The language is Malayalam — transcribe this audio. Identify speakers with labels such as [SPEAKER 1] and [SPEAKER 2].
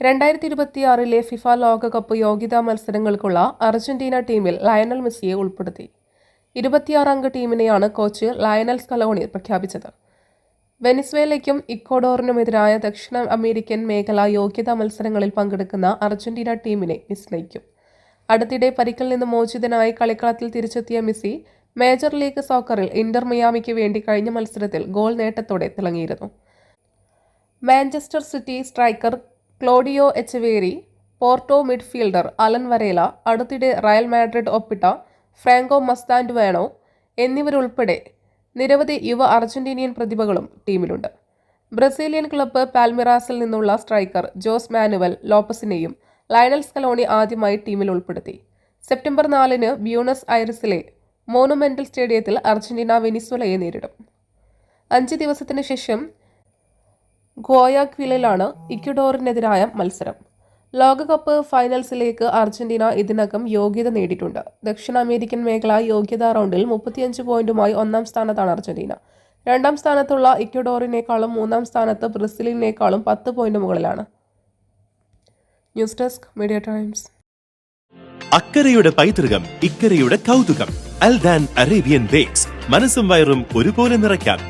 [SPEAKER 1] രണ്ടായിരത്തി ഇരുപത്തിയാറിലെ ഫിഫ ലോകകപ്പ് യോഗ്യതാ മത്സരങ്ങൾക്കുള്ള അർജന്റീന ടീമിൽ ലയണൽ മെസ്സിയെ ഉൾപ്പെടുത്തി. ഇരുപത്തിയാറംഗ ടീമിനെയാണ് കോച്ച് ലയണൽ സ്കലോണി പ്രഖ്യാപിച്ചത്. വെനിസ്വേലയ്ക്കും ഇക്വഡോറിനുമെതിരായ ദക്ഷിണ അമേരിക്കൻ മേഖല യോഗ്യതാ മത്സരങ്ങളിൽ പങ്കെടുക്കുന്ന അർജന്റീന ടീമിനെ മിസ് നയിക്കും അടുത്തിടെ പരിക്കിൽ നിന്ന് മോചിതനായി കളിക്കളത്തിൽ തിരിച്ചെത്തിയ മെസ്സി മേജർ ലീഗ് സോക്കറിൽ ഇന്റർ മിയാമിക്ക് വേണ്ടി കഴിഞ്ഞ മത്സരത്തിൽ ഗോൾ നേട്ടത്തോടെ തിളങ്ങിയിരുന്നു. Manchester City striker Claudio Echeverri Porto midfielder Alan Varela അടുത്തിടെ റയൽ മാഡ്രിഡ് ഒപ്പിട്ട ഫ്രാങ്കോ മസ്താൻഡുവാനോ എന്നിവരുൾപ്പെടെ നിരവധി യുവ അർജന്റീനിയൻ പ്രതിഭകളും ടീമിലുണ്ട്. ബ്രസീലിയൻ ക്ലബ്ബ് പാൽമിറാസിൽ നിന്നുള്ള സ്ട്രൈക്കർ ജോസ് മാനുവൽ ലോപ്പസിനെയും ലയണൽ സ്കലോണി ആദ്യമായി ടീമിൽ ഉൾപ്പെടുത്തി. സെപ്റ്റംബർ നാലിന് ബ്യൂണസ് ഐറിസിലെ മോണുമെന്റൽ സ്റ്റേഡിയത്തിൽ അർജന്റീന വെനിസ്വലയെ നേരിടും. അഞ്ച് ദിവസത്തിന് ശേഷം ഗോയാക്വിലിലാണ് ഇക്വഡോറിനെതിരായ മത്സരം. ലോകകപ്പ് ഫൈനൽസിലേക്ക് അർജന്റീന ഇതിനകം യോഗ്യത നേടിയിട്ടുണ്ട്. ദക്ഷിണ അമേരിക്കൻ മേഖല യോഗ്യതാ റൗണ്ടിൽ മുപ്പത്തിയഞ്ച് പോയിന്റുമായി ഒന്നാം സ്ഥാനത്താണ് അർജന്റീന. രണ്ടാം സ്ഥാനത്തുള്ള ഇക്വഡോറിനേക്കാളും മൂന്നാം സ്ഥാനത്ത് ബ്രസീലിനേക്കാളും പത്ത് പോയിന്റ് മുകളിലാണ്. News desk media Times.
[SPEAKER 2] അക്കരയുടെ പൈതൃകം ഇക്കരയുടെ കൗതുകം അൽദാൻ അറേബ്യൻ ബേക്സ്. മനസ്സും വയറും ഒരുപോലെ നിറയ്ക്കാം.